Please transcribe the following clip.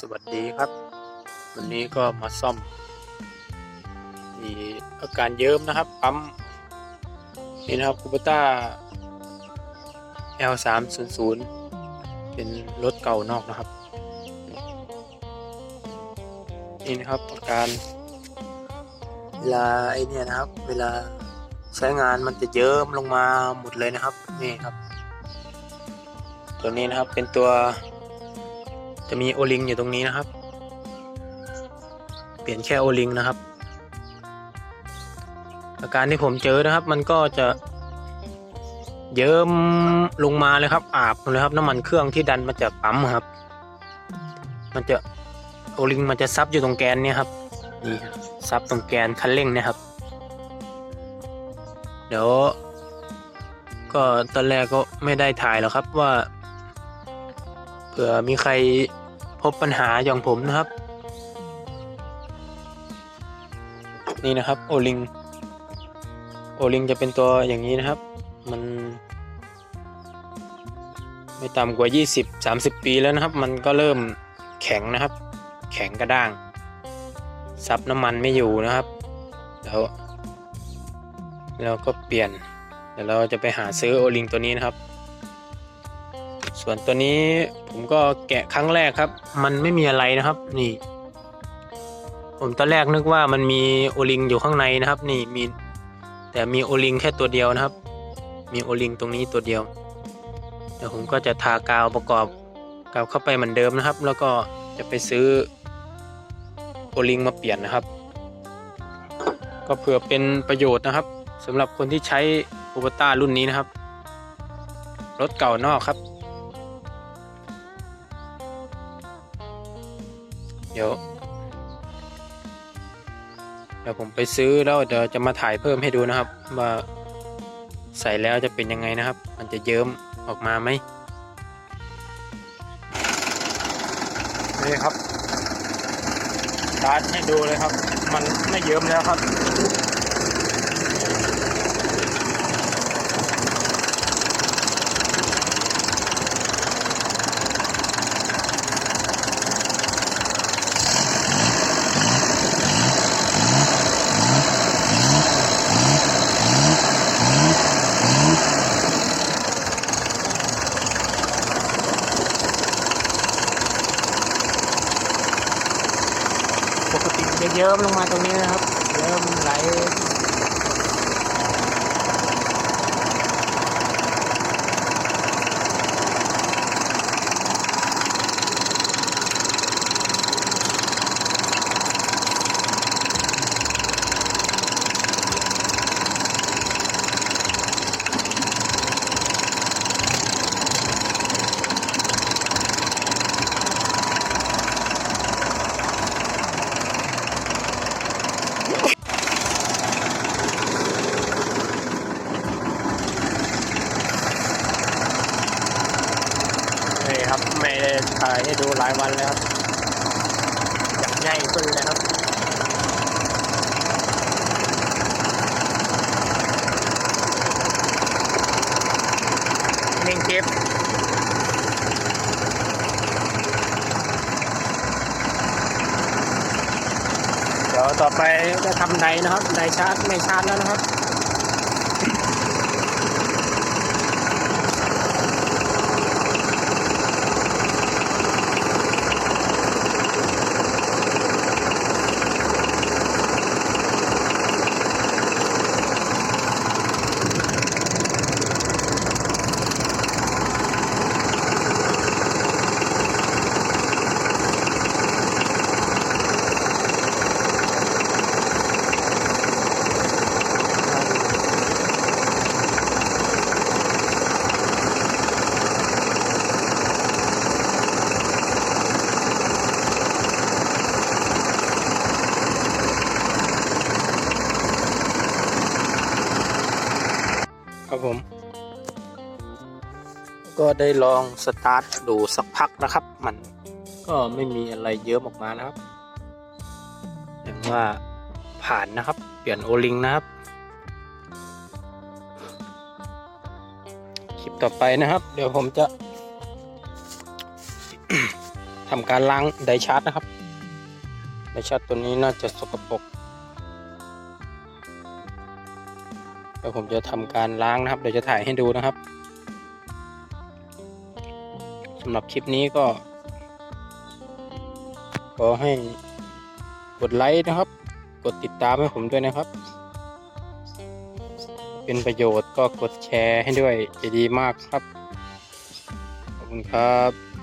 สวัสดีครับ วันนี้ก็มาซ่อมมีอาการเยิ้มนะครับปั๊มนี่นะครับคูปต้า L 3 0 0เป็นรถเก่านอกนะครับ นี่นะครับอาการเวลาไอเนี่ยนะครับ เวลาใช้งานมันจะเยิ้มลงมาหมดเลยนะครับนี่ครับ ตัวนี้นะครับเป็นตัว จะมีโอลิงอยู่ตรงนี้นะครับ เปลี่ยนแค่โอลิงนะครับ อาการที่ผมเจอนะครับ มันก็จะเยิ้มลงมาเลยครับ อาบเลยครับ น้ำมันเครื่องที่ดันมาจากปั๊มครับ มันจะโอลิงมันจะซับอยู่ตรงแกนเนี่ยครับนี่ซับตรงแกนคันเร่งนะครับ เดี๋ยวก็ตอนแรกก็ไม่ได้ถ่ายหรอกครับว่า เผื่อมีใครพบปัญหาอย่างผมนะครับ นี่นะครับโอลิงโอลิงจะเป็นตัวอย่างนี้นะครับ มัน ไม่ต่ำกว่า 20-30 ปีแล้วนะครับ มันก็เริ่มแข็งนะครับ แข็งกระด้าง ซับน้ำมันไม่อยู่นะครับ แล้วเราก็เปลี่ยนเดี๋ยวเราจะไปหาซื้อโอลิงตัวนี้นะครับ ส่วนตัวนี้ผมก็แกะครั้งแรกครับ มันไม่มีอะไรนะครับ นี่ ผมตอนแรกนึกว่ามันมีโอลิงอยู่ข้างในนะครับ นี่มี แต่มีโอลิงแค่ตัวเดียวนะครับ มีโอลิงตรงนี้ตัวเดียวเดี๋ยวผมก็จะทากาวประกอบกาวเข้าไปเหมือนเดิมนะครับ แล้วก็จะไปซื้อโอลิงมาเปลี่ยนนะครับ ก็เผื่อเป็นประโยชน์นะครับสำหรับคนที่ใช้อเปต้ารุ่นนี้นะครับ รถเก่านอกครับ เดี๋ยว เดี๋ยวผมไปซื้อแล้วเดี๋ยวจะมาถ่ายเพิ่มให้ดูนะครับ ว่าใส่แล้วจะเป็นยังไงนะครับ มันจะเยิ้มออกมาไหมนี่ครับสตาร์ทให้ดูเลยครับ มันไม่เยิ้มแล้วครับ เยิ้มลงมาตรงนี้นะครับ เยิ้มไหลนี่ ครับ ไม่ได้ถ่ายให้ดูหลายวันแล้วครับอยากใหญ่ขึ้นเลยครับนิ่งเก็บเดี๋ยวต่อไปจะทำไดนะครับไดชาร์จไม่ชาร์จแล้วนะครับ ครับผม ก็ได้ลองสตาร์ทดูสักพักนะครับ มันก็ไม่มีอะไรเยอะออกมานะครับอย่างว่าผ่านนะครับ เปลี่ยนโอลิงนะครับ คลิปต่อไปนะครับ เดี๋ยวผมจะทำการล้างไดชาร์จนะครับไดชาร์จตัวนี้น่าจะสกปรก ดี๋ยวผมจะทำการล้างนะครับ เดี๋ยวจะถ่ายให้ดูนะครับสำหรับคลิปนี้ก็ ขอให้กดไลค์นะครับ กดติดตามให้ผมด้วยนะครับ เป็นประโยชน์ก็กดแชร์ให้ด้วยจะดีมากครับ ขอบคุณครับ